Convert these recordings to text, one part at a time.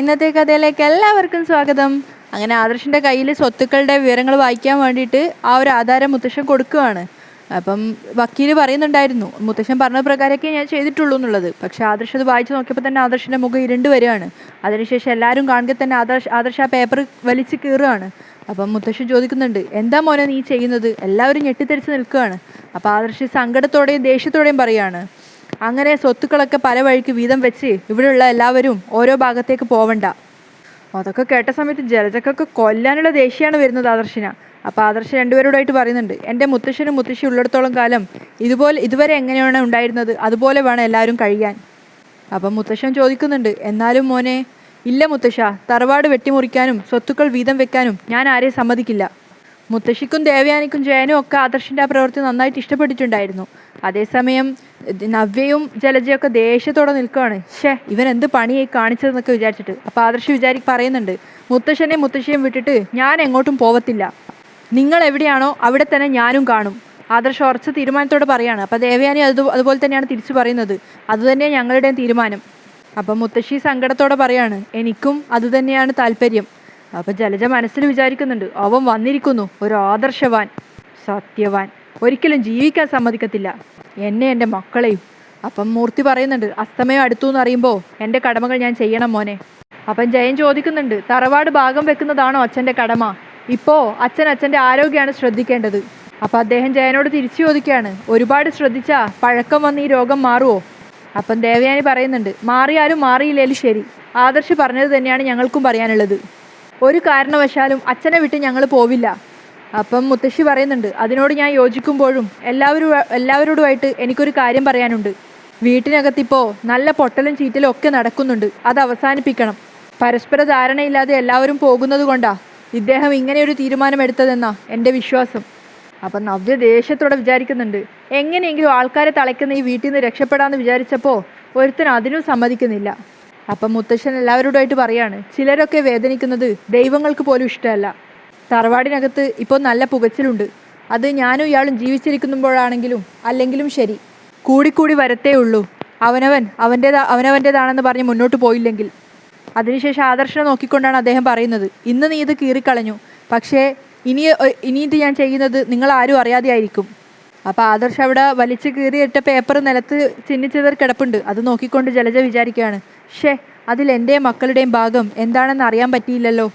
ഇന്നത്തെ കഥയിലേക്ക് എല്ലാവർക്കും സ്വാഗതം. അങ്ങനെ ആദർശിന്റെ കയ്യിൽ സ്വത്തുക്കളുടെ വിവരങ്ങൾ വായിക്കാൻ വേണ്ടിയിട്ട് ആ ഒരു ആധാരം മുത്തശ്ശൻ കൊടുക്കുകയാണ് അപ്പം വക്കീൽ പറയുന്നുണ്ടായിരുന്നു മുത്തശ്ശൻ പറഞ്ഞ പ്രകാരമൊക്കെ ഞാൻ ചെയ്തിട്ടുള്ളൂ എന്നുള്ളത്. പക്ഷേ ആദർശ് അത് വായിച്ച് നോക്കിയപ്പോൾ തന്നെ ആദർശിന്റെ മുഖം ഇരുണ്ട് വരികയാണ്. അതിനുശേഷം എല്ലാവരും കാണുക തന്നെ ആദർശ് ആദർശ് ആ പേപ്പർ വലിച്ച് കീറുകയാണ്. അപ്പം മുത്തശ്ശൻ ചോദിക്കുന്നുണ്ട് എന്താ മോനെ നീ ചെയ്യുന്നത്? എല്ലാവരും ഞെട്ടിത്തെറിച്ച് നിൽക്കുകയാണ്. അപ്പോൾ ആദർശ് സങ്കടത്തോടെയും ദേഷ്യത്തോടെയും പറയുകയാണ് അങ്ങനെ സ്വത്തുക്കളൊക്കെ പല വഴിക്ക് വീതം വെച്ച് ഇവിടെയുള്ള എല്ലാവരും ഓരോ ഭാഗത്തേക്ക് പോവണ്ട. അതൊക്കെ കേട്ട സമയത്ത് ജലജക്കൊക്കെ കൊല്ലാനുള്ള ദേഷ്യമാണ് വരുന്നത് ആദർശിന. അപ്പോൾ ആദർശ രണ്ടുപേരോടായിട്ട് പറയുന്നുണ്ട് എന്റെ മുത്തശ്ശനും മുത്തശ്ശി ഉള്ളിടത്തോളം കാലം ഇതുപോലെ ഇതുവരെ എങ്ങനെയാണ് ഉണ്ടായിരുന്നത്? അതുപോലെ വേണം എല്ലാവരും കഴിയാൻ. അപ്പം മുത്തശ്ശൻ ചോദിക്കുന്നുണ്ട് എന്നാലും മോനെ ഇല്ല മുത്തശ്ശ തറവാട് വെട്ടിമുറിക്കാനും സ്വത്തുക്കൾ വീതം വെക്കാനും ഞാൻ ആരെയും സമ്മതിക്കില്ല. മുത്തശ്ശിക്കും ദേവയാനിക്കും ജയനും ഒക്കെ ആദർശിന്റെ ആ പ്രവൃത്തി നന്നായിട്ട് ഇഷ്ടപ്പെട്ടിട്ടുണ്ടായിരുന്നു. അതേസമയം നവ്യയും ജലജയൊക്കെ ദേഷ്യത്തോടെ നിൽക്കുകയാണ്. ഷേ ഇവൻ എന്ത് പണിയായി കാണിച്ചതെന്നൊക്കെ വിചാരിച്ചിട്ട്. അപ്പോൾ ആദർശ് വിചാരി പറയുന്നുണ്ട് മുത്തശ്ശനെയും മുത്തശ്ശിയും വിട്ടിട്ട് ഞാൻ എങ്ങോട്ടും പോവത്തില്ല. നിങ്ങൾ എവിടെയാണോ അവിടെ തന്നെ ഞാനും കാണും. ആദർശ് ഉറച്ച തീരുമാനത്തോടെ പറയാണ്. അപ്പോൾ ദേവയാനി അത് അതുപോലെ തന്നെയാണ് തിരിച്ചു പറയുന്നത്. അതുതന്നെ ഞങ്ങളുടെയും തീരുമാനം. അപ്പം മുത്തശ്ശി സങ്കടത്തോടെ പറയാണ് എനിക്കും അതുതന്നെയാണ് താല്പര്യം. അപ്പം ജലജ മനസ്സിൽ വിചാരിക്കുന്നുണ്ട് അവൻ വന്നിരിക്കുന്നു ഒരു ആദർശവാൻ സത്യവാൻ. ഒരിക്കലും ജീവിക്കാൻ സമ്മതിക്കത്തില്ല. എന്നെ എന്റെ മക്കളെയും അപ്പം മൂർത്തി പറയുന്നുണ്ട് അസ്തമയം അടുത്തു എന്ന് അറിയുമ്പോൾ എന്റെ കടമകൾ ഞാൻ ചെയ്യണം മോനെ. അപ്പം ജയൻ ചോദിക്കുന്നുണ്ട് തറവാട് ഭാഗം വെക്കുന്നതാണോ അച്ഛന്റെ കടമ? ഇപ്പോൾ അച്ഛൻ അച്ഛന്റെ ആരോഗ്യമാണ് ശ്രദ്ധിക്കേണ്ടത്. അപ്പം അദ്ദേഹം ജയനോട് തിരിച്ചു ചോദിക്കുകയാണ് ഒരുപാട് ശ്രദ്ധിച്ചാൽ പഴക്കം വന്ന് ഈ രോഗം മാറുമോ അപ്പം ദേവയാനി പറയുന്നുണ്ട് മാറിയാലും മാറിയില്ലേലും ശരി. ആദർശ് പറഞ്ഞത് തന്നെയാണ് ഞങ്ങൾക്കും പറയാനുള്ളത്. ഒരു കാരണവശാലും അച്ഛനെ വിട്ട് ഞങ്ങൾ പോവില്ല. അപ്പം മുത്തശ്ശി പറയുന്നുണ്ട് അതിനോട് ഞാൻ യോജിക്കുമ്പോഴും എല്ലാവരും എല്ലാവരോടുമായിട്ട് എനിക്കൊരു കാര്യം പറയാനുണ്ട്. വീട്ടിനകത്തിപ്പോൾ നല്ല പൊട്ടലും ചീറ്റലും ഒക്കെ നടക്കുന്നുണ്ട്. അത് അവസാനിപ്പിക്കണം. പരസ്പര ധാരണയില്ലാതെ എല്ലാവരും പോകുന്നത് കൊണ്ടാ ഇദ്ദേഹം ഇങ്ങനെയൊരു തീരുമാനം എടുത്തതെന്നാ എന്റെ വിശ്വാസം. അപ്പം നവ്യ ദേഷ്യത്തോടെ വിചാരിക്കുന്നുണ്ട് എങ്ങനെയെങ്കിലും ആൾക്കാരെ തളയ്ക്കുന്ന ഈ വീട്ടിൽ നിന്ന് രക്ഷപ്പെടാമെന്ന് വിചാരിച്ചപ്പോൾ ഒരുത്തൻ അതിനും സമ്മതിക്കുന്നില്ല. അപ്പം മുത്തശ്ശൻ എല്ലാവരോടുമായിട്ട് പറയാണ് ചിലരൊക്കെ വേദനിക്കുന്നത് ദൈവങ്ങൾക്ക് പോലും ഇഷ്ടമല്ല. തറവാടിനകത്ത് ഇപ്പോൾ നല്ല പുകച്ചിലുണ്ട്. അത് ഞാനും ഇയാളും ജീവിച്ചിരിക്കുമ്പോഴാണെങ്കിലും അല്ലെങ്കിലും ശരി. കൂടിക്കൂടി വരത്തേ ഉള്ളൂ. അവനവൻ അവന്റേതാ അവനവന്റേതാണെന്ന് പറഞ്ഞ് മുന്നോട്ട് പോയില്ലെങ്കിൽ. അതിനുശേഷം ആദർശനെ നോക്കിക്കൊണ്ടാണ് അദ്ദേഹം പറയുന്നത്. ഇന്ന് നീ ഇത് കീറിക്കളഞ്ഞു. പക്ഷേ ഇനി ഇനി ഇത് ഞാൻ ചെയ്യുന്നത് നിങ്ങൾ ആരും അറിയാതെ ആയിരിക്കും അപ്പോൾ ആദർശ് അവിടെ വലിച്ചു കീറിയിട്ട പേപ്പർ നിലത്ത് ചിന്നിച്ചതർ കിടപ്പുണ്ട്. അത് നോക്കിക്കൊണ്ട് ജലജ വിചാരിക്കുകയാണ് ഷേ അതിൽ എന്റെ മക്കളുടെയും ഭാഗം എന്താണെന്ന് അറിയാൻ പറ്റിയില്ലല്ലോ.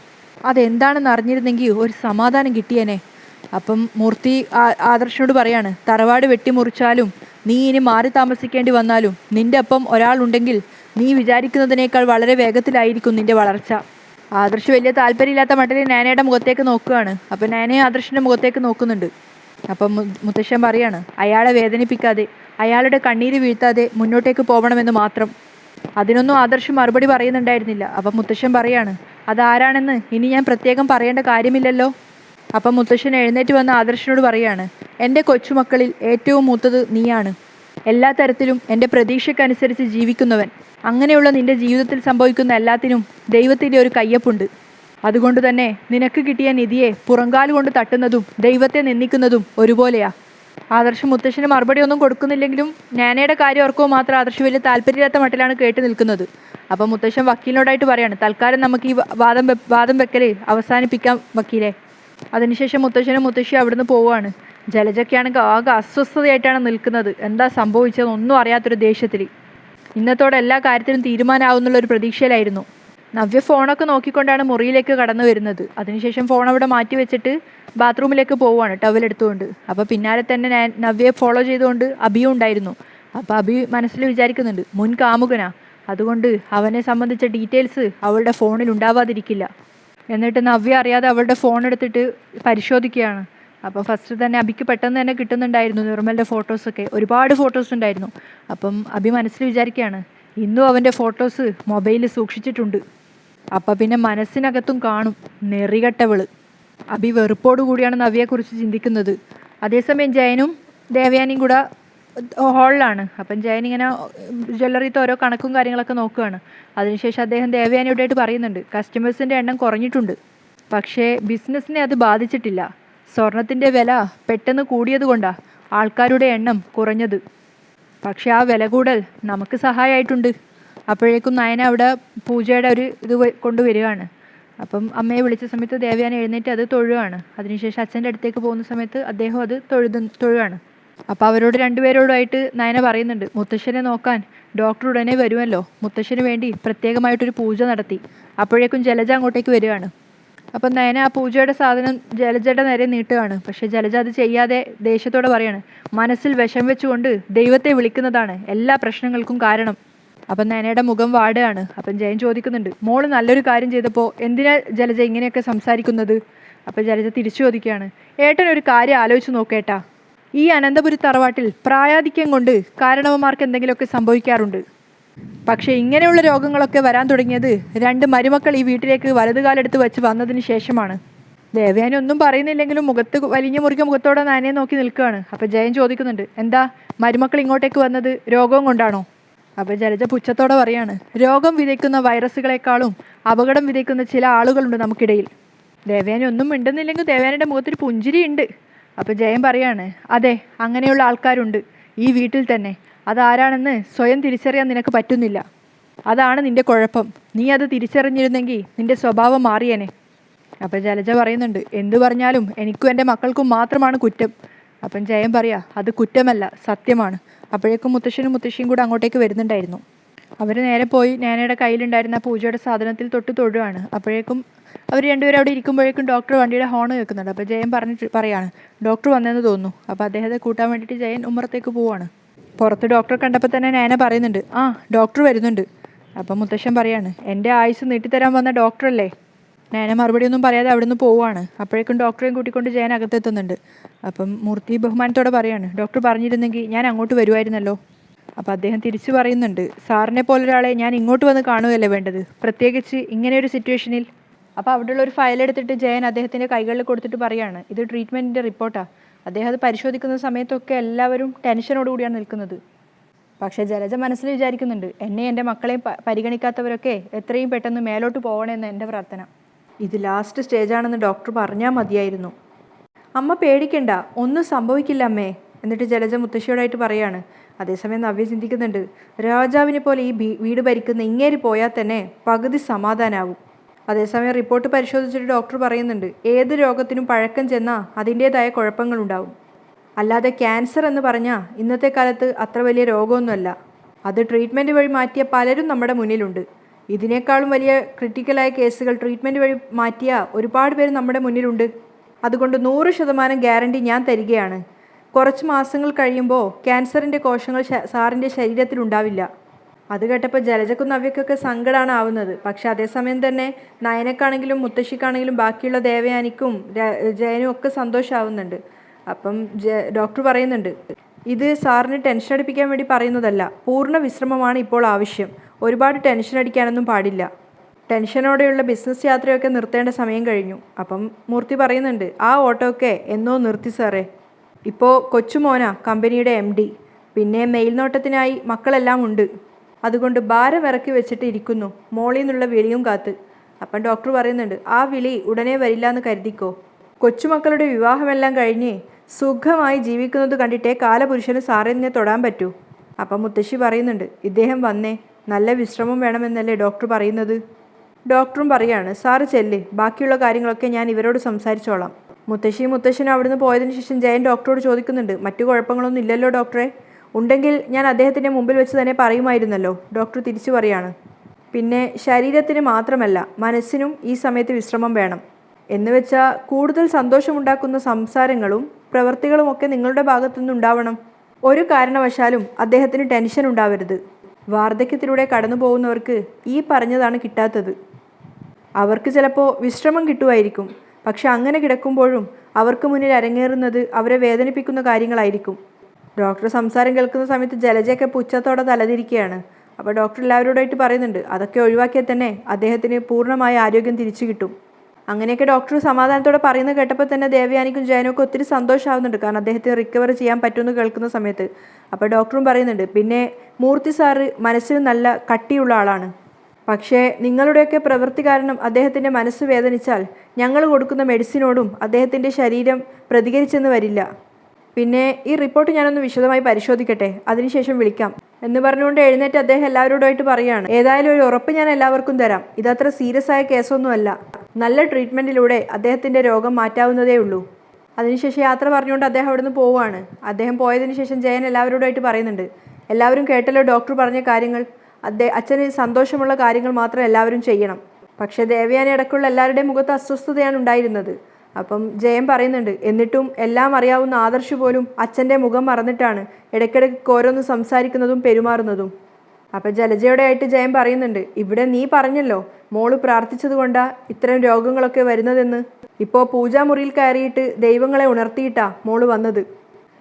അതെന്താണെന്ന് അറിഞ്ഞിരുന്നെങ്കിൽ ഒരു സമാധാനം കിട്ടിയേനെ. അപ്പം മൂർത്തി ആദർശനോട് പറയാണ് തറവാട് വെട്ടിമുറിച്ചാലും നീ ഇനി മാറി താമസിക്കേണ്ടി വന്നാലും നിന്റെ ഒപ്പം ഒരാളുണ്ടെങ്കിൽ നീ വിചാരിക്കുന്നതിനേക്കാൾ വളരെ വേഗത്തിലായിരിക്കും നിന്റെ വളർച്ച. ആദർശ് വലിയ താല്പര്യമില്ലാത്ത മട്ടിൽ നാനയുടെ മുഖത്തേക്ക് നോക്കുകയാണ്. അപ്പം നാനയെ ആദർശിന്റെ മുഖത്തേക്ക് നോക്കുന്നുണ്ട്. അപ്പം മുത്തശ്ശൻ പറയാണ് അയാളെ വേദനിപ്പിക്കാതെ അയാളുടെ കണ്ണീര് വീഴ്ത്താതെ മുന്നോട്ടേക്ക് പോകണമെന്ന് മാത്രം. അതിനൊന്നും ആദർശ് മറുപടി പറയുന്നുണ്ടായിരുന്നില്ല. അപ്പം മുത്തശ്ശൻ പറയാണ് അതാരാണെന്ന് ഇനി ഞാൻ പ്രത്യേകം പറയേണ്ട കാര്യമില്ലല്ലോ. അപ്പം മുത്തശ്ശൻ എഴുന്നേറ്റ് വന്ന ആദർശനോട് പറയാണ് എന്റെ കൊച്ചുമക്കളിൽ ഏറ്റവും മൂത്തത് നീയാണ്. എല്ലാ തരത്തിലും എന്റെ പ്രതീക്ഷയ്ക്കനുസരിച്ച് ജീവിക്കുന്നവൻ. അങ്ങനെയുള്ള നിന്റെ ജീവിതത്തിൽ സംഭവിക്കുന്ന എല്ലാത്തിനും ദൈവത്തിന്റെ ഒരു കയ്യപ്പുണ്ട്. അതുകൊണ്ട് തന്നെ നിനക്ക് കിട്ടിയ നിധിയെ പുറങ്കാൽ കൊണ്ട് തട്ടുന്നതും ദൈവത്തെ നിന്ദിക്കുന്നതും ഒരുപോലെയാ. ആദർശ് മുത്തശ്ശന് മറുപടി ഒന്നും കൊടുക്കുന്നില്ലെങ്കിലും ഞാനയുടെ കാര്യം ഓർക്കുമ്പോൾ മാത്രം ആദർശ് വലിയ താല്പര്യമില്ലാത്ത മട്ടിലാണ് കേട്ട് നിൽക്കുന്നത്. അപ്പം മുത്തശ്ശൻ വക്കീലിനോടായിട്ട് പറയാണ് തൽക്കാലം നമുക്ക് ഈ വാദം വാദം വെക്കലേ അവസാനിപ്പിക്കാം വക്കീലെ. അതിനുശേഷം മുത്തശ്ശനും മുത്തശ്ശി അവിടുന്ന് പോവുകയാണ് ജലജയ്ക്കാണെങ്കിൽ ആകെ അസ്വസ്ഥതയായിട്ടാണ് നിൽക്കുന്നത്. എന്താ സംഭവിച്ചത് ഒന്നും അറിയാത്തൊരു ദേഷ്യത്തിൽ ഇന്നത്തോടെ എല്ലാ കാര്യത്തിനും തീരുമാനമാവുന്നുള്ള ഒരു പ്രതീക്ഷയിലായിരുന്നു. നവ്യ ഫോണൊക്കെ നോക്കിക്കൊണ്ടാണ് മുറിയിലേക്ക് കടന്നു വരുന്നത്. അതിനുശേഷം ഫോൺ അവിടെ മാറ്റി വെച്ചിട്ട് ബാത്റൂമിലേക്ക് പോവുകയാണ് ടവൽ എടുത്തുകൊണ്ട്. അപ്പോൾ പിന്നാലെ തന്നെ നവ്യയെ ഫോളോ ചെയ്തുകൊണ്ട് അഭിയും ഉണ്ടായിരുന്നു. അപ്പോൾ അഭി മനസ്സിൽ വിചാരിക്കുന്നുണ്ട് മുൻ കാമുകനാ. അതുകൊണ്ട് അവനെ സംബന്ധിച്ച ഡീറ്റെയിൽസ് അവളുടെ ഫോണിൽ ഉണ്ടാവാതിരിക്കില്ല. എന്നിട്ട് നവ്യ അറിയാതെ അവളുടെ ഫോൺ എടുത്തിട്ട് പരിശോധിക്കുകയാണ്. അപ്പോൾ ഫസ്റ്റ് തന്നെ അബിക്ക് പെട്ടെന്ന് തന്നെ കിട്ടുന്നുണ്ടായിരുന്നു നിർമ്മലിന്റെ ഫോട്ടോസൊക്കെ ഒരുപാട് ഫോട്ടോസ് ഉണ്ടായിരുന്നു. അപ്പം അബി മനസ്സിൽ വിചാരിക്കുകയാണ് ഇന്നും അവന്റെ ഫോട്ടോസ് മൊബൈലിൽ സൂക്ഷിച്ചിട്ടുണ്ട്. അപ്പം പിന്നെ മനസ്സിനകത്തും കാണും നെറികെട്ടവൾ. അബി വെറുപ്പോടു കൂടിയാണ് നവ്യയെക്കുറിച്ച് ചിന്തിക്കുന്നത്. അതേസമയം ജയനും ദേവയാനിയും കൂടെ ഹാളിലാണ് അപ്പം ജയൻ ഇങ്ങനെ ജ്വല്ലറിത്തെ ഓരോ കണക്കും കാര്യങ്ങളൊക്കെ നോക്കുകയാണ് അതിനുശേഷം അദ്ദേഹം ദേവയാനിയോടായിട്ട് പറയുന്നുണ്ട് കസ്റ്റമേഴ്സിന്റെ എണ്ണം കുറഞ്ഞിട്ടുണ്ട്. പക്ഷേ ബിസിനസ്സിനെ അത് ബാധിച്ചിട്ടില്ല. സ്വർണത്തിന്റെ വില പെട്ടെന്ന് കൂടിയത് കൊണ്ടാണ് ആൾക്കാരുടെ എണ്ണം കുറഞ്ഞത്. പക്ഷേ ആ വില കൂടൽ നമുക്ക് സഹായമായിട്ടുണ്ട് അപ്പോഴേക്കും നയന അവിടെ പൂജയുടെ ഒരു ഇത് കൊണ്ടുവരികയാണ്. അപ്പം അമ്മയെ വിളിച്ച സമയത്ത് ദേവയാൻ എഴുന്നേറ്റ് അത് തൊഴുകയാണ് അതിനുശേഷം അച്ഛന്റെ അടുത്തേക്ക് പോകുന്ന സമയത്ത് അദ്ദേഹം അത് തൊഴുത തൊഴുകയാണ് അപ്പോൾ അവരോട് രണ്ടുപേരോടുമായിട്ട് നയന പറയുന്നുണ്ട് മുത്തശ്ശനെ നോക്കാൻ ഡോക്ടർ ഉടനെ വരുമല്ലോ. മുത്തശ്ശന് വേണ്ടി പ്രത്യേകമായിട്ടൊരു പൂജ നടത്തി. അപ്പോഴേക്കും ജലജ അങ്ങോട്ടേക്ക് വരികയാണ്. അപ്പം നയന ആ പൂജയുടെ സാധനം ജലജയുടെ നേരെ നീട്ടുകയാണ്. പക്ഷെ ജലജ അത് ചെയ്യാതെ ദേഷ്യത്തോടെ പറയാണ് മനസ്സിൽ വിഷം വെച്ചുകൊണ്ട് ദൈവത്തെ വിളിക്കുന്നതാണ് എല്ലാ പ്രശ്നങ്ങൾക്കും കാരണം. അപ്പം നയനയുടെ മുഖം വാടുകയാണ്. അപ്പം ജയൻ ചോദിക്കുന്നുണ്ട് മോൾ നല്ലൊരു കാര്യം ചെയ്തപ്പോൾ എന്തിനാ ജലജ ഇങ്ങനെയൊക്കെ സംസാരിക്കുന്നത്? അപ്പം ജലജ തിരിച്ചു ചോദിക്കുകയാണ് ഏട്ടൻ ഒരു കാര്യം ആലോചിച്ച് നോക്കേട്ടാ ഈ അനന്തപുരി തറവാട്ടിൽ പ്രായാധിക്യം കൊണ്ട് കാരണവന്മാർക്ക് എന്തെങ്കിലുമൊക്കെ സംഭവിക്കാറുണ്ട്. പക്ഷേ ഇങ്ങനെയുള്ള രോഗങ്ങളൊക്കെ വരാൻ തുടങ്ങിയത് രണ്ട് മരുമക്കൾ ഈ വീട്ടിലേക്ക് വലതുകാലെടുത്ത് വെച്ച് വന്നതിന് ശേഷമാണ്. ദേവയാനി ഒന്നും പറയുന്നില്ലെങ്കിലും മുഖത്ത് വലിഞ്ഞ മുറുകിയ മുഖത്തോടെ നാനെ നോക്കി നിൽക്കുകയാണ്. അപ്പോൾ ജയൻ ചോദിക്കുന്നുണ്ട് എന്താ മരുമക്കൾ ഇങ്ങോട്ടേക്ക് വന്നത് രോഗവും കൊണ്ടാണോ? അപ്പോൾ ജലജ പുച്ഛത്തോടെ പറയാണ് രോഗം വിതയ്ക്കുന്ന വൈറസുകളെക്കാളും അപകടം വിതയ്ക്കുന്ന ചില ആളുകളുണ്ട് നമുക്കിടയിൽ. ദേവയാനി ഒന്നും മിണ്ടുന്നില്ലെങ്കിൽ ദേവയാനിയുടെ മുഖത്തൊരു പുഞ്ചിരിയുണ്ട്. അപ്പോൾ ജയൻ പറയാണ് അതെ അങ്ങനെയുള്ള ആൾക്കാരുണ്ട്. ഈ വീട്ടിൽ തന്നെ. അതാരാണെന്ന് സ്വയം തിരിച്ചറിയാൻ നിനക്ക് പറ്റുന്നില്ല. അതാണ് നിന്റെ കുഴപ്പം. നീ അത് തിരിച്ചറിഞ്ഞിരുന്നെങ്കിൽ നിന്റെ സ്വഭാവം മാറിയേനെ. അപ്പം ജലജ പറയുന്നുണ്ട് എന്തു പറഞ്ഞാലും എനിക്കും എന്റെ മക്കൾക്കും മാത്രമാണ് കുറ്റം. അപ്പം ജയൻ പറയാ അത് കുറ്റമല്ല സത്യമാണ്. അപ്പോഴേക്കും മുത്തശ്ശനും മുത്തശ്ശിയും കൂടെ അങ്ങോട്ടേക്ക് വരുന്നുണ്ടായിരുന്നു. അവർ നേരെ പോയി നേനയുടെ കയ്യിലുണ്ടായിരുന്ന പൂജയുടെ സാധനത്തിൽ തൊട്ട് തൊഴുവാണ് അപ്പോഴേക്കും അവർ രണ്ടുപേരും അവിടെ ഇരിക്കുമ്പോഴേക്കും ഡോക്ടർ വണ്ടിയുടെ ഹോൺ കേൾക്കുന്നുണ്ട്. അപ്പോൾ ജയൻ പറഞ്ഞിട്ട് പറയാണ് ഡോക്ടർ വന്നതെന്ന് തോന്നുന്നു. അപ്പോൾ അദ്ദേഹത്തെ കൂട്ടാൻ വേണ്ടിയിട്ട് ജയൻ ഉമ്മറത്തേക്ക് പോവാണ്. പുറത്ത് ഡോക്ടർ കണ്ടപ്പോൾ തന്നെ നയന പറയുന്നുണ്ട് ആ ഡോക്ടർ വരുന്നുണ്ട്. അപ്പം മുത്തശ്ശൻ പറയാണ് എന്റെ ആയുസ് നീട്ടിത്തരാൻ വന്ന ഡോക്ടറല്ലേ നയന മറുപടി ഒന്നും പറയാതെ അവിടുന്ന് പോവുകയാണ് അപ്പോഴേക്കും ഡോക്ടറെയും കൂട്ടിക്കൊണ്ട് ജയൻ അകത്തെത്തുന്നുണ്ട്. അപ്പം മൂർത്തി ബഹുമാനത്തോടെ പറയാണ് ഡോക്ടർ പറഞ്ഞിരുന്നെങ്കിൽ ഞാൻ അങ്ങോട്ട് വരുമായിരുന്നല്ലോ. അപ്പോൾ അദ്ദേഹം തിരിച്ചു പറയുന്നുണ്ട് സാറിനെ പോലൊരാളെ ഞാൻ ഇങ്ങോട്ട് വന്ന് കാണുകയല്ലേ വേണ്ടത്? പ്രത്യേകിച്ച് ഇങ്ങനെയൊരു സിറ്റുവേഷനിൽ അപ്പോൾ അവിടെയുള്ള ഒരു ഫയൽ എടുത്തിട്ട് ജയൻ അദ്ദേഹത്തിന്റെ കൈകളിൽ കൊടുത്തിട്ട് പറയാണ് ഇത് ട്രീറ്റ്മെന്റിന്റെ റിപ്പോർട്ടാണ് അദ്ദേഹം അത് പരിശോധിക്കുന്ന സമയത്തൊക്കെ എല്ലാവരും ടെൻഷനോടുകൂടിയാണ് നിൽക്കുന്നത്. പക്ഷേ ജലജ മനസ്സിൽ വിചാരിക്കുന്നുണ്ട് എന്നെ എന്റെ മക്കളെയും പരിഗണിക്കാത്തവരൊക്കെ എത്രയും പെട്ടെന്ന് മേലോട്ട് പോകണമെന്ന് എന്റെ പ്രാർത്ഥന. ഇത് ലാസ്റ്റ് സ്റ്റേജാണെന്ന് ഡോക്ടർ പറഞ്ഞാൽ മതിയായിരുന്നു. അമ്മ പേടിക്കണ്ട ഒന്നും സംഭവിക്കില്ല അമ്മേ എന്നിട്ട് ജലജ മുത്തശ്ശിയോടായിട്ട് പറയാണ്. അതേസമയം നവ്യ ചിന്തിക്കുന്നുണ്ട് രാജാവിനെ പോലെ ഈ വീട് ഭരിക്കുന്ന ഇങ്ങേരി പോയാൽ തന്നെ പകുതി സമാധാനാവും. അതേസമയം റിപ്പോർട്ട് പരിശോധിച്ചിട്ട് ഡോക്ടർ പറയുന്നുണ്ട് ഏത് രോഗത്തിനും പഴക്കം ചെന്നാൽ അതിന്റേതായ കുഴപ്പങ്ങളുണ്ടാവും. അല്ലാതെ ക്യാൻസർ എന്ന് പറഞ്ഞാൽ ഇന്നത്തെ കാലത്ത് അത്ര വലിയ രോഗമൊന്നുമല്ല. അത് ട്രീറ്റ്മെന്റ് വഴി മാറ്റിയ പലരും നമ്മുടെ മുന്നിലുണ്ട്. ഇതിനേക്കാളും വലിയ ക്രിട്ടിക്കലായ കേസുകൾ ട്രീറ്റ്മെന്റ് വഴി മാറ്റിയ ഒരുപാട് പേര് നമ്മുടെ മുന്നിലുണ്ട്. അതുകൊണ്ട് നൂറ് ശതമാനം ഗ്യാരണ്ടി ഞാൻ തരികയാണ്. കുറച്ച് മാസങ്ങൾ കഴിയുമ്പോൾ ക്യാൻസറിന്റെ കോശങ്ങൾ സാറിന്റെ ശരീരത്തിലുണ്ടാവില്ല. അത് കേട്ടപ്പോൾ ജലജക്കും നവ്യക്കൊക്കെ സങ്കടമാണ് ആവുന്നത്. പക്ഷെ അതേസമയം തന്നെ നയനക്കാണെങ്കിലും മുത്തശ്ശിക്കാണെങ്കിലും ബാക്കിയുള്ള ദേവയാനിക്കും ജയനും ഒക്കെ സന്തോഷമാവുന്നുണ്ട് അപ്പം ഡോക്ടർ പറയുന്നുണ്ട് ഇത് സാറിന് ടെൻഷൻ അടിപ്പിക്കാൻ വേണ്ടി പറയുന്നതല്ല പൂർണ വിശ്രമമാണ് ഇപ്പോൾ ആവശ്യം. ഒരുപാട് ടെൻഷൻ അടിക്കാനൊന്നും പാടില്ല. ടെൻഷനോടെയുള്ള ബിസിനസ് യാത്രയൊക്കെ നിർത്തേണ്ട സമയം കഴിഞ്ഞു. അപ്പം മൂർത്തി പറയുന്നുണ്ട് ആ ഓട്ടോ ഒക്കെ എന്നോ നിർത്തി സാറേ. ഇപ്പോൾ കൊച്ചുമോന കമ്പനിയുടെ എം ഡി പിന്നെ മേൽനോട്ടത്തിനായി മക്കളെല്ലാം ഉണ്ട്. അതുകൊണ്ട് ഭാരം ഇറക്കി വെച്ചിട്ട് ഇരിക്കുന്നു. മോളിൽ നിന്നുള്ള വിളിയും കാത്ത്. അപ്പം ഡോക്ടർ പറയുന്നുണ്ട് ആ വിളി ഉടനെ വരില്ല എന്ന് കരുതിക്കോ. കൊച്ചുമക്കളുടെ വിവാഹമെല്ലാം കഴിഞ്ഞ് സുഖമായി ജീവിക്കുന്നത് കണ്ടിട്ടേ കാലപുരുഷന് സാറിനെ തൊടാൻ പറ്റൂ. അപ്പം മുത്തശ്ശി പറയുന്നുണ്ട് ഇദ്ദേഹം വന്നേ നല്ല വിശ്രമം വേണമെന്നല്ലേ ഡോക്ടർ പറയുന്നത്? ഡോക്ടറും പറയാണ് സാറ് ചെല്ല് ബാക്കിയുള്ള കാര്യങ്ങളൊക്കെ ഞാൻ ഇവരോട് സംസാരിച്ചോളാം. മുത്തശ്ശിയും മുത്തശ്ശനും അവിടുന്ന് പോയതിനു ശേഷം ജയൻ ഡോക്ടറോട് ചോദിക്കുന്നുണ്ട് മറ്റു കുഴപ്പങ്ങളൊന്നും ഇല്ലല്ലോ ഡോക്ടറെ? ഉണ്ടെങ്കിൽ ഞാൻ അദ്ദേഹത്തിന്റെ മുമ്പിൽ വെച്ച് തന്നെ പറയുമായിരുന്നല്ലോ. ഡോക്ടർ തിരിച്ചു പറയാണ്. പിന്നെ ശരീരത്തിന് മാത്രമല്ല മനസ്സിനും ഈ സമയത്ത് വിശ്രമം വേണം. എന്ന് വെച്ചാൽ കൂടുതൽ സന്തോഷമുണ്ടാക്കുന്ന സംസാരങ്ങളും പ്രവൃത്തികളുമൊക്കെ നിങ്ങളുടെ ഭാഗത്തുനിന്ന് ഉണ്ടാവണം. ഒരു കാരണവശാലും അദ്ദേഹത്തിന് ടെൻഷൻ ഉണ്ടാവരുത്. വാർദ്ധക്യത്തിലൂടെ കടന്നു പോകുന്നവർക്ക് ഈ പറഞ്ഞതാണ് കിട്ടാത്തത്. അവർക്ക് ചിലപ്പോൾ വിശ്രമം കിട്ടുമായിരിക്കും. പക്ഷെ അങ്ങനെ കിടക്കുമ്പോഴും അവർക്ക് മുന്നിൽ അരങ്ങേറുന്നത് അവരെ വേദനിപ്പിക്കുന്ന കാര്യങ്ങളായിരിക്കും. ഡോക്ടർ സംസാരം കേൾക്കുന്ന സമയത്ത് ജലജയൊക്കെ പുച്ഛത്തോടെ തലതിരിക്കുകയാണ്. അപ്പോൾ ഡോക്ടർ എല്ലാവരോടായിട്ട് പറയുന്നുണ്ട് അതൊക്കെ ഒഴിവാക്കിയാൽ തന്നെ അദ്ദേഹത്തിന് പൂർണമായ ആരോഗ്യം തിരിച്ചു കിട്ടും. അങ്ങനെയൊക്കെ ഡോക്ടർ സമാധാനത്തോടെ പറയുന്നത് കേട്ടപ്പോൾ തന്നെ ദേവയാനിക്കും ജയനൊക്കെ ഒത്തിരി സന്തോഷമാവുന്നുണ്ട് കാരണം അദ്ദേഹത്തിന് റിക്കവർ ചെയ്യാൻ പറ്റുമെന്ന് കേൾക്കുന്ന സമയത്ത്. അപ്പോൾ ഡോക്ടറും പറയുന്നുണ്ട് പിന്നെ മൂർത്തി സാറ് മനസ്സിന് നല്ല കട്ടിയുള്ള ആളാണ്. പക്ഷേ നിങ്ങളുടെയൊക്കെ പ്രവൃത്തി കാരണം അദ്ദേഹത്തിന്റെ മനസ്സ് വേദനിച്ചാൽ ഞങ്ങൾ കൊടുക്കുന്ന മെഡിസിനോടും അദ്ദേഹത്തിന്റെ ശരീരം പ്രതികരിച്ചെന്ന് വരില്ല. പിന്നെ ഈ റിപ്പോർട്ട് ഞാനൊന്ന് വിശദമായി പരിശോധിക്കട്ടെ? അതിനുശേഷം വിളിക്കാം. എന്ന് പറഞ്ഞുകൊണ്ട് എഴുന്നേറ്റ് അദ്ദേഹം എല്ലാവരോടുമായിട്ട് പറയുകയാണ്. ഏതായാലും ഒരു ഉറപ്പ് ഞാൻ എല്ലാവർക്കും തരാം. ഇതത്ര സീരിയസ് ആയ കേസൊന്നുമല്ല. നല്ല ട്രീറ്റ്മെന്റിലൂടെ അദ്ദേഹത്തിന്റെ രോഗം മാറ്റാവുന്നതേ ഉള്ളൂ. അതിനുശേഷം യാത്ര പറഞ്ഞുകൊണ്ട് അദ്ദേഹം അവിടുന്ന് പോവുകയാണ്. അദ്ദേഹം പോയതിന് ശേഷം ജയൻ എല്ലാവരോടുമായിട്ട് പറയുന്നുണ്ട്. എല്ലാവരും കേട്ടല്ലോ ഡോക്ടർ പറഞ്ഞ കാര്യങ്ങൾ. അദ്ദേഹം അച്ഛന് സന്തോഷമുള്ള കാര്യങ്ങൾ മാത്രം എല്ലാവരും ചെയ്യണം. പക്ഷേ ദേവയാനി അടക്കമുള്ള എല്ലാവരുടെയും മുഖത്ത് അസ്വസ്ഥതയാണ് ഉണ്ടായിരുന്നത്. അപ്പം ജയൻ പറയുന്നുണ്ട് എന്നിട്ടും എല്ലാം അറിയാവുന്ന ആദർശ് പോലും അച്ഛന്റെ മുഖം മറന്നിട്ടാണ് ഇടയ്ക്കിടയ്ക്ക് ഓരോന്ന് സംസാരിക്കുന്നതും പെരുമാറുന്നതും. അപ്പം ജലജയുടെ ആയിട്ട് ജയൻ പറയുന്നുണ്ട് ഇവിടെ നീ പറഞ്ഞല്ലോ മോൾ പ്രാർത്ഥിച്ചത് കൊണ്ടാ ഇത്തരം രോഗങ്ങളൊക്കെ വരുന്നതെന്ന്. ഇപ്പോൾ പൂജാമുറിയിൽ കയറിയിട്ട് ദൈവങ്ങളെ ഉണർത്തിയിട്ടാ മോൾ വന്നത്.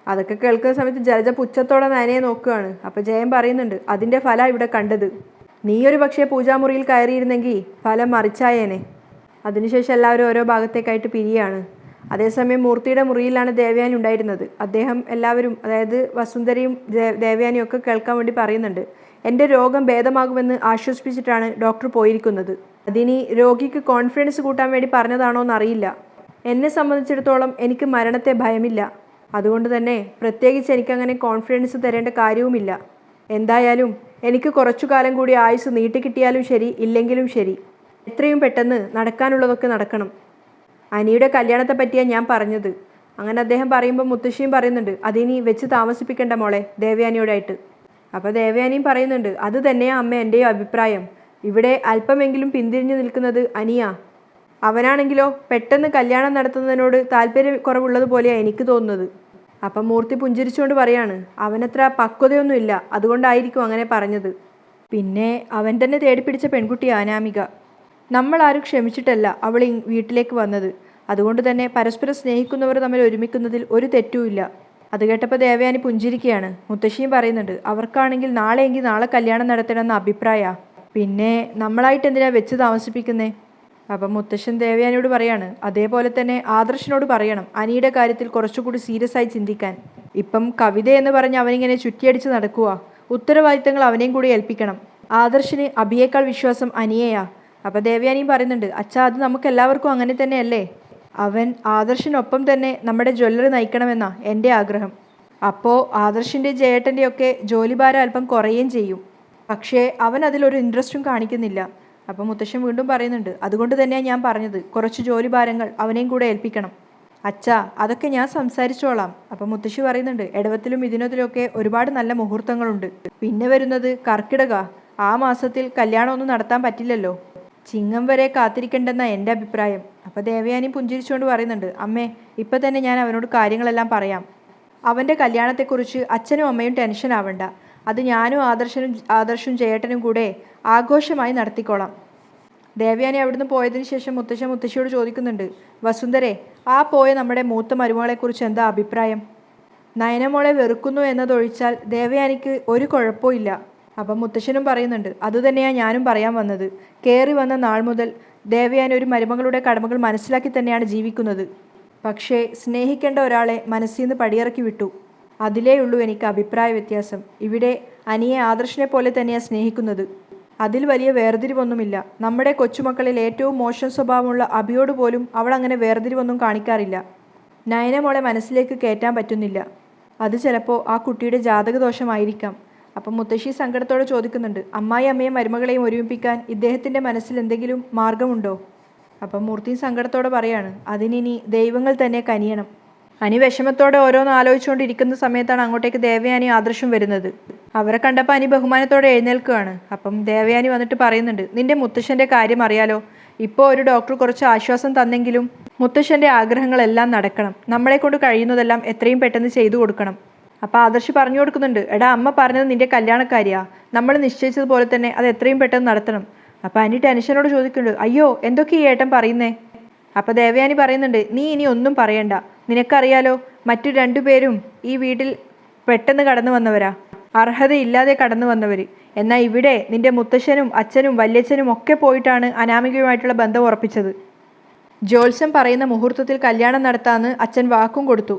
അതൊക്കെ കേൾക്കുന്ന സമയത്ത് ജലജ പുച്ഛത്തോടെ നനയെ നോക്കുകയാണ്. അപ്പം ജയൻ പറയുന്നുണ്ട് അതിന്റെ ഫല ഇവിടെ കണ്ടത്. നീയൊരു പക്ഷേ പൂജാമുറിയിൽ കയറിയിരുന്നെങ്കിൽ ഫലം മറിച്ചായേനെ. അതിനുശേഷം എല്ലാവരും ഓരോ ഭാഗത്തേക്കായിട്ട് പിരിയാണ്. അതേസമയം മൂർത്തിയുടെ മുറിയിലാണ് ദേവയാനി ഉണ്ടായിരുന്നത്. അദ്ദേഹം എല്ലാവരും അതായത് വസുന്ധരയും ദേവയാനിയും ഒക്കെ കേൾക്കാൻ വേണ്ടി പറയുന്നുണ്ട്. എന്റെ രോഗം ഭേദമാകുമെന്ന് ആശ്വസിപ്പിച്ചിട്ടാണ് ഡോക്ടർ പോയിരിക്കുന്നത്. അതിനി രോഗിക്ക് കോൺഫിഡൻസ് കൂട്ടാൻ വേണ്ടി പറഞ്ഞതാണോ എന്നറിയില്ല. എന്നെ സംബന്ധിച്ചിടത്തോളം എനിക്ക് മരണത്തെ ഭയമില്ല. അതുകൊണ്ട് തന്നെ പ്രത്യേകിച്ച് എനിക്കങ്ങനെ കോൺഫിഡൻസ് തരേണ്ട കാര്യവുമില്ല. എന്തായാലും എനിക്ക് കുറച്ചു കാലം കൂടി ആയുസ് നീട്ടിക്കിട്ടിയാലും ശരി ഇല്ലെങ്കിലും ശരി. എത്രയും പെട്ടെന്ന് നടക്കാനുള്ളതൊക്കെ നടക്കണം. അനിയുടെ കല്യാണത്തെ പറ്റിയാണ് ഞാൻ പറഞ്ഞത്. അങ്ങനെ അദ്ദേഹം പറയുമ്പോൾ മുത്തശ്ശിയും പറയുന്നുണ്ട് അതിനി വെച്ച് താമസിപ്പിക്കേണ്ട മോളെ ദേവയാനിയോടായിട്ട്. അപ്പോൾ ദേവയാനിയും പറയുന്നുണ്ട് അത് തന്നെയാണ് അമ്മ എന്റെയും അഭിപ്രായം. ഇവിടെ അല്പമെങ്കിലും പിന്തിരിഞ്ഞു നിൽക്കുന്നത് അനിയാ. അവനാണെങ്കിലോ പെട്ടെന്ന് കല്യാണം നടത്തുന്നതിനോട് താല്പര്യക്കുറവുള്ളതുപോലെയാണ് എനിക്ക് തോന്നുന്നത്. അപ്പം മൂർത്തി പുഞ്ചിരിച്ചുകൊണ്ട് പറയാണ് അവനത്ര പക്വതയൊന്നുമില്ല അതുകൊണ്ടായിരിക്കും അങ്ങനെ പറഞ്ഞത്. പിന്നെ അവൻ തന്നെ തേടിപ്പിടിച്ച പെൺകുട്ടി അനാമിക. നമ്മൾ ആരും ക്ഷമിച്ചിട്ടല്ല അവൾ വീട്ടിലേക്ക് വന്നത്. അതുകൊണ്ട് തന്നെ പരസ്പരം സ്നേഹിക്കുന്നവർ തമ്മിൽ ഒരുമിക്കുന്നതിൽ ഒരു തെറ്റുമില്ല അത് കേട്ടപ്പോൾ ദേവയാനി പുഞ്ചിരിക്കുകയാണ്. മുത്തശ്ശിയും പറയുന്നുണ്ട് അവർക്കാണെങ്കിൽ നാളെയെങ്കിൽ നാളെ കല്യാണം നടത്തണമെന്ന അഭിപ്രായ. പിന്നെ നമ്മളായിട്ട് എന്തിനാ വെച്ച് താമസിപ്പിക്കുന്നേ? അപ്പം മുത്തശ്ശൻ ദേവയാനിയോട് പറയാണ് അതേപോലെ തന്നെ ആദർശനോട് പറയണം അനിയുടെ കാര്യത്തിൽ കുറച്ചുകൂടി സീരിയസ് ആയി ചിന്തിക്കാൻ. ഇപ്പം കവിത എന്ന് പറഞ്ഞ് അവനിങ്ങനെ ചുറ്റിയടിച്ച് നടക്കുക ഉത്തരവാദിത്തങ്ങൾ അവനെയും കൂടി ഏൽപ്പിക്കണം. ആദർശിന് അഭിയേക്കാൾ വിശ്വാസം അനിയയാ. അപ്പം ദേവയാനിയും പറയുന്നുണ്ട് അച്ഛാ അത് നമുക്ക് എല്ലാവർക്കും അങ്ങനെ തന്നെയല്ലേ? അവൻ ആദർശിനൊപ്പം തന്നെ നമ്മുടെ ജ്വല്ലറി നയിക്കണമെന്നാ എന്റെ ആഗ്രഹം. അപ്പോൾ ആദർശിന്റെ ജയേട്ടന്റെയൊക്കെ ജോലിഭാരം അല്പം കുറയുകയും ചെയ്യും. പക്ഷേ അവൻ അതിലൊരു ഇൻട്രസ്റ്റും കാണിക്കുന്നില്ല. അപ്പം മുത്തശ്ശൻ വീണ്ടും പറയുന്നുണ്ട് അതുകൊണ്ട് തന്നെയാണ് ഞാൻ പറഞ്ഞത് കുറച്ച് ജോലിഭാരങ്ങൾ അവനെയും കൂടെ ഏൽപ്പിക്കണം. അച്ഛാ അതൊക്കെ ഞാൻ സംസാരിച്ചോളാം. അപ്പം മുത്തശ്ശി പറയുന്നുണ്ട് ഇടവത്തിലും ഇതിനത്തിലുമൊക്കെ ഒരുപാട് നല്ല മുഹൂർത്തങ്ങളുണ്ട്. പിന്നെ വരുന്നത് കർക്കിടക. ആ മാസത്തിൽ കല്യാണമൊന്നും നടത്താൻ പറ്റില്ലല്ലോ. ചിങ്ങം വരെ കാത്തിരിക്കണ്ടെന്ന എന്റെ അഭിപ്രായം. അപ്പോൾ ദേവയാനി പുഞ്ചിരിച്ചുകൊണ്ട് പറയുന്നുണ്ട് അമ്മേ ഇപ്പം തന്നെ ഞാൻ അവനോട് കാര്യങ്ങളെല്ലാം പറയാം. അവന്റെ കല്യാണത്തെക്കുറിച്ച് അച്ഛനും അമ്മയും ടെൻഷൻ ആവണ്ട. അത് ഞാനും ആദർശനും ആദർശും ചേട്ടനും കൂടെ ആഘോഷമായി നടത്തിക്കോളാം. ദേവയാനി അവിടുന്ന് പോയതിന് ശേഷം മുത്തശ്ശ മുത്തശ്ശിയോട് ചോദിക്കുന്നുണ്ട് വസുന്ധരെ ആ പോയ നമ്മുടെ മൂത്ത മരുമകളെക്കുറിച്ച് എന്താ അഭിപ്രായം? നയനമോളെ വെറുക്കുന്നു എന്നതൊഴിച്ചാൽ ദേവയാനിക്ക് ഒരു കുഴപ്പമില്ല അപ്പം മുത്തശ്ശനും പറയുന്നുണ്ട് അതുതന്നെയാണ് ഞാനും പറയാൻ വന്നത്. കയറി വന്ന നാൾ മുതൽ ദേവയാനി ഒരു മരുമകളുടെ കടമകൾ മനസ്സിലാക്കി തന്നെയാണ് ജീവിക്കുന്നത്. പക്ഷേ സ്നേഹിക്കേണ്ട ഒരാളെ മനസ്സിൽ നിന്ന് പടിയിറക്കി വിട്ടു. അതിലേ ഉള്ളൂ എനിക്ക് അഭിപ്രായ വ്യത്യാസം. ഇവിടെ അനിയെ ആദർശനെ പോലെ തന്നെയാണ് സ്നേഹിക്കുന്നത്. അതിൽ വലിയ വേർതിരിവൊന്നുമില്ല. നമ്മുടെ കൊച്ചുമക്കളിൽ ഏറ്റവും മോശം സ്വഭാവമുള്ള അഭിയോട് പോലും അവൾ അങ്ങനെ വേർതിരിവൊന്നും കാണിക്കാറില്ല. നയനമോളെ മനസ്സിലേക്ക് കയറ്റാൻ പറ്റുന്നില്ല. അത് ചിലപ്പോൾ ആ കുട്ടിയുടെ ജാതകദോഷമായിരിക്കാം. അപ്പം മുത്തശ്ശി സങ്കടത്തോടെ ചോദിക്കുന്നുണ്ട് അമ്മായി അമ്മയും മരുമകളെയും ഒരുമിപ്പിക്കാൻ ഇദ്ദേഹത്തിന്റെ മനസ്സിൽ എന്തെങ്കിലും മാർഗമുണ്ടോ? അപ്പം മൂർത്തി സങ്കടത്തോടെ പറയാണ് അതിനിനി ദൈവങ്ങൾ തന്നെ കനിയണം. അനി വിഷമത്തോടെ ഓരോന്ന് ആലോചിച്ചുകൊണ്ടിരിക്കുന്ന സമയത്താണ് അങ്ങോട്ടേക്ക് ദേവയാനി ആദർശം വരുന്നത്. അവരെ കണ്ടപ്പോൾ അനി ബഹുമാനത്തോടെ എഴുന്നേൽക്കുകയാണ്. അപ്പം ദേവയാനി വന്നിട്ട് പറയുന്നുണ്ട് നിന്റെ മുത്തശ്ശന്റെ കാര്യം അറിയാലോ. ഇപ്പോൾ ഒരു ഡോക്ടർ കുറച്ച് ആശ്വാസം തന്നെങ്കിലും മുത്തശ്ശന്റെ ആഗ്രഹങ്ങളെല്ലാം നടക്കണം. നമ്മളെ കൊണ്ട് കഴിയുന്നതെല്ലാം എത്രയും പെട്ടെന്ന് ചെയ്തു കൊടുക്കണം. അപ്പോൾ ആദർശി പറഞ്ഞു കൊടുക്കുന്നുണ്ട് എടാ അമ്മ പറഞ്ഞത് നിന്റെ കല്യാണക്കാരിയാ. നമ്മൾ നിശ്ചയിച്ചതുപോലെ തന്നെ അത് എത്രയും പെട്ടെന്ന് നടത്തണം. അപ്പോൾ അനി ടെൻഷനോട് ചോദിക്കുന്നുണ്ട് അയ്യോ എന്തൊക്കെ ഈ ഏട്ടൻ പറയുന്നേ? അപ്പോൾ ദേവയാനി പറയുന്നുണ്ട് നീ ഇനി ഒന്നും പറയണ്ട. നിനക്കറിയാലോ മറ്റു രണ്ടുപേരും ഈ വീട്ടിൽ പെട്ടെന്ന് കടന്നു വന്നവരാ. അർഹതയില്ലാതെ കടന്നു വന്നവർ എന്നാൽ ഇവിടെ നിന്റെ മുത്തശ്ശനും അച്ഛനും വല്യച്ഛനും ഒക്കെ പോയിട്ടാണ് അനാമികയുമായിട്ടുള്ള ബന്ധം ഉറപ്പിച്ചത്. ജോത്സ്യം പറയുന്ന മുഹൂർത്തത്തിൽ കല്യാണം നടത്താമെന്ന് അച്ഛൻ വാക്കും കൊടുത്തു.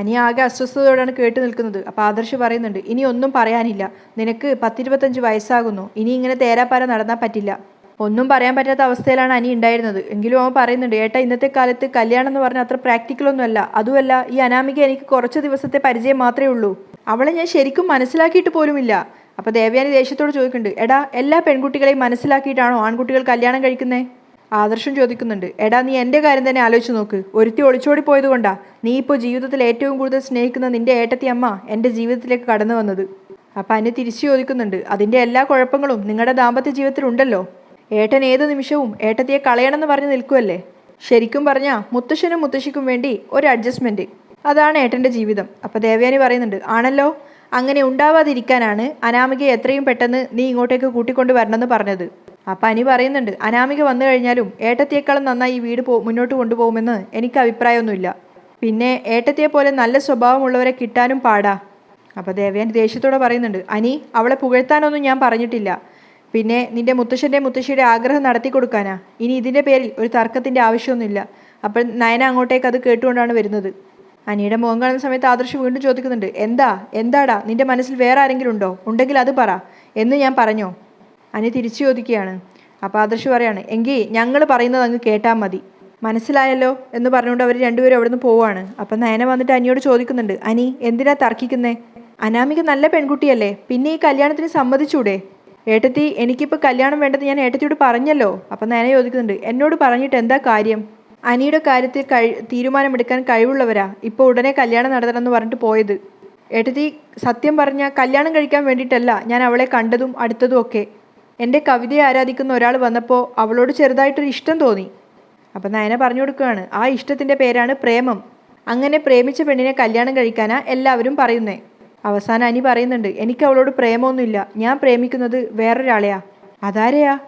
അനി ആകെ അസ്വസ്ഥതയോടാണ് കേട്ടു നിൽക്കുന്നത്. അപ്പോൾ ആദർശ് പറയുന്നുണ്ട് ഇനി ഒന്നും പറയാനില്ല. നിനക്ക് പത്തിരുപത്തഞ്ച് വയസ്സാകുന്നു. ഇനി ഇങ്ങനെ തേരാപ്പാര നടന്നാൽ പറ്റില്ല. ഒന്നും പറയാൻ പറ്റാത്ത അവസ്ഥയിലാണ് അനി ഉണ്ടായിരുന്നത്. എങ്കിലും അവൻ പറയുന്നുണ്ട് ഏട്ടാ ഇന്നത്തെ കാലത്ത് കല്യാണം എന്ന് പറഞ്ഞാൽ അത്ര പ്രാക്ടിക്കലൊന്നുമല്ല അതുമല്ല ഈ അനാമിക എനിക്ക് കുറച്ച് ദിവസത്തെ പരിചയം മാത്രമേ ഉള്ളൂ. അവളെ ഞാൻ ശരിക്കും മനസ്സിലാക്കിയിട്ട് പോലുമില്ല. അപ്പോൾ ദേവയാനി ദേഷ്യത്തോട് ചോദിക്കുന്നുണ്ട് എടാ എല്ലാ പെൺകുട്ടികളെയും മനസ്സിലാക്കിയിട്ടാണോ ആൺകുട്ടികൾ കല്യാണം കഴിക്കുന്നേ? ആദർശം ചോദിക്കുന്നുണ്ട്. എടാ നീ എന്റെ കാര്യം തന്നെ ആലോചിച്ച് നോക്ക്. ഒരുത്തി ഒളിച്ചോടി പോയത് കൊണ്ടാ നീ ഇപ്പോൾ ജീവിതത്തിൽ ഏറ്റവും കൂടുതൽ സ്നേഹിക്കുന്ന നിന്റെ ഏട്ടത്തി അമ്മ എന്റെ ജീവിതത്തിലേക്ക് കടന്നു വന്നത്. അപ്പം അന്നെ തിരിച്ചു ചോദിക്കുന്നുണ്ട് അതിന്റെ എല്ലാ കുഴപ്പങ്ങളും നിങ്ങളുടെ ദാമ്പത്യ ജീവിതത്തിലുണ്ടല്ലോ ഏട്ടൻ ഏത് നിമിഷവും ഏട്ടത്തിയെ കളയണമെന്ന് പറഞ്ഞ് നിൽക്കുമല്ലേ ശരിക്കും പറഞ്ഞാൽ മുത്തശ്ശനും മുത്തശ്ശിക്കും വേണ്ടി ഒരു അഡ്ജസ്റ്റ്മെന്റ് അതാണ് ഏട്ടന്റെ ജീവിതം. അപ്പോൾ ദേവയാനി പറയുന്നുണ്ട് ആണല്ലോ? അങ്ങനെ ഉണ്ടാവാതിരിക്കാനാണ് അനാമികയെ എത്രയും പെട്ടെന്ന് നീ ഇങ്ങോട്ടേക്ക് കൂട്ടിക്കൊണ്ട് വരണമെന്ന് പറഞ്ഞത്. അപ്പം അനി പറയുന്നുണ്ട് അനാമിക വന്നു കഴിഞ്ഞാലും ഏട്ടത്തിയേക്കാളും നന്നായി ഈ വീട് പോ മുന്നോട്ട് കൊണ്ടുപോകുമെന്ന് എനിക്ക് അഭിപ്രായമൊന്നുമില്ല. പിന്നെ ഏട്ടത്തിയെ പോലെ നല്ല സ്വഭാവമുള്ളവരെ കിട്ടാനും പാടാ. അപ്പോൾ ദേവയൻ ദേഷ്യത്തോടെ പറയുന്നുണ്ട് അനി അവളെ പുകഴ്ത്താനൊന്നും ഞാൻ പറഞ്ഞിട്ടില്ല. പിന്നെ നിന്റെ മുത്തശ്ശന്റെ മുത്തശ്ശിയുടെ ആഗ്രഹം നടത്തി കൊടുക്കാനാ. ഇനി ഇതിന്റെ പേരിൽ ഒരു തർക്കത്തിന്റെ ആവശ്യമൊന്നുമില്ല. അപ്പോൾ നയന അങ്ങോട്ടേക്ക് അത് കേട്ടുകൊണ്ടാണ് വരുന്നത്. അനിയുടെ മുഖം കാണുന്ന സമയത്ത് ആദർശ് വീണ്ടും ചോദിക്കുന്നുണ്ട് എന്താ? എന്താടാ? നിന്റെ മനസ്സിൽ വേറെ ആരെങ്കിലും ഉണ്ടോ? ഉണ്ടെങ്കിൽ അത് പറ. എന്ന് ഞാൻ പറഞ്ഞോ? അനി തിരിച്ചു ചോദിക്കുകയാണ് അപ്പോൾ ആദർശ് പറയാണ് എങ്കിൽ ഞങ്ങൾ പറയുന്നത് അങ്ങ് കേട്ടാൽ മതി. മനസ്സിലായല്ലോ? എന്ന് പറഞ്ഞുകൊണ്ട് അവർ രണ്ടുപേരും അവിടെ നിന്ന് പോവാണ്. അപ്പം നയന വന്നിട്ട് അനിയോട് ചോദിക്കുന്നുണ്ട് അനി എന്തിനാ തർക്കിക്കുന്നേ? അനാമിക നല്ല പെൺകുട്ടിയല്ലേ പിന്നെ ഈ കല്യാണത്തിന് സമ്മതിച്ചൂടെ? ഏട്ടത്തി എനിക്കിപ്പോൾ കല്യാണം വേണ്ടത് ഞാൻ ഏട്ടത്തിയോട് പറഞ്ഞല്ലോ. അപ്പം നയന ചോദിക്കുന്നുണ്ട് എന്നോട് പറഞ്ഞിട്ട് എന്താ കാര്യം? അനിയുടെ കാര്യത്തിൽ കഴി തീരുമാനമെടുക്കാൻ കഴിവുള്ളവരാ. ഇപ്പോൾ ഉടനെ കല്യാണം നടത്തണമെന്ന് പറഞ്ഞിട്ട് പോയത്. ഏട്ടത്തി സത്യം പറഞ്ഞ കല്യാണം കഴിക്കാൻ വേണ്ടിയിട്ടല്ല ഞാൻ അവളെ കണ്ടതും അടുത്തതും ഒക്കെ. എന്റെ കവിതയെ ആരാധിക്കുന്ന ഒരാൾ വന്നപ്പോൾ അവളോട് ചെറുതായിട്ടൊരു ഇഷ്ടം തോന്നി. അപ്പം നയന പറഞ്ഞു കൊടുക്കുകയാണ് ആ ഇഷ്ടത്തിന്റെ പേരാണ് പ്രേമം. അങ്ങനെ പ്രേമിച്ച പെണ്ണിനെ കല്യാണം കഴിക്കാനാ എല്ലാവരും പറയുന്നേ. അവസാനം അനി പറയുന്നുണ്ട് എനിക്ക് അവളോട് പ്രേമമൊന്നുമില്ല ഞാൻ പ്രേമിക്കുന്നത് വേറൊരാളെയാ. അതാരെയാ?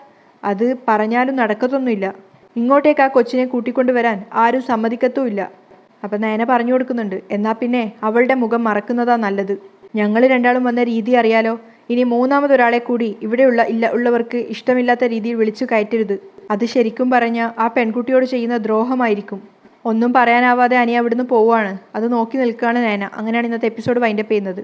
അത് പറഞ്ഞാലും നടക്കത്തൊന്നുമില്ല. ഇങ്ങോട്ടേക്ക് ആ കൊച്ചിനെ കൂട്ടിക്കൊണ്ടുവരാൻ ആരും സമ്മതിക്കത്തുമില്ല. അപ്പം നയന പറഞ്ഞു കൊടുക്കുന്നുണ്ട് എന്നാൽ പിന്നെ അവളുടെ മുഖം മറക്കുന്നതാ നല്ലത്. ഞങ്ങൾ രണ്ടാളും വന്ന രീതി അറിയാലോ. ഇനി മൂന്നാമതൊരാളെ കൂടി ഇവിടെയുള്ള ഇല്ല ഉള്ളവർക്ക് ഇഷ്ടമില്ലാത്ത രീതിയിൽ വിളിച്ചു കയറ്റരുത്. അത് ശരിക്കും പറഞ്ഞാൽ ആ പെൺകുട്ടിയോട് ചെയ്യുന്ന ദ്രോഹമായിരിക്കും. ഒന്നും പറയാനാവാതെ അനി അവിടുന്ന് പോവുകയാണ് അത് നോക്കി നിൽക്കുകയാണ് നയന. അങ്ങനെയാണ് ഇന്നത്തെ എപ്പിസോഡ് വൈൻഡപ്പ് ചെയ്യുന്നത്.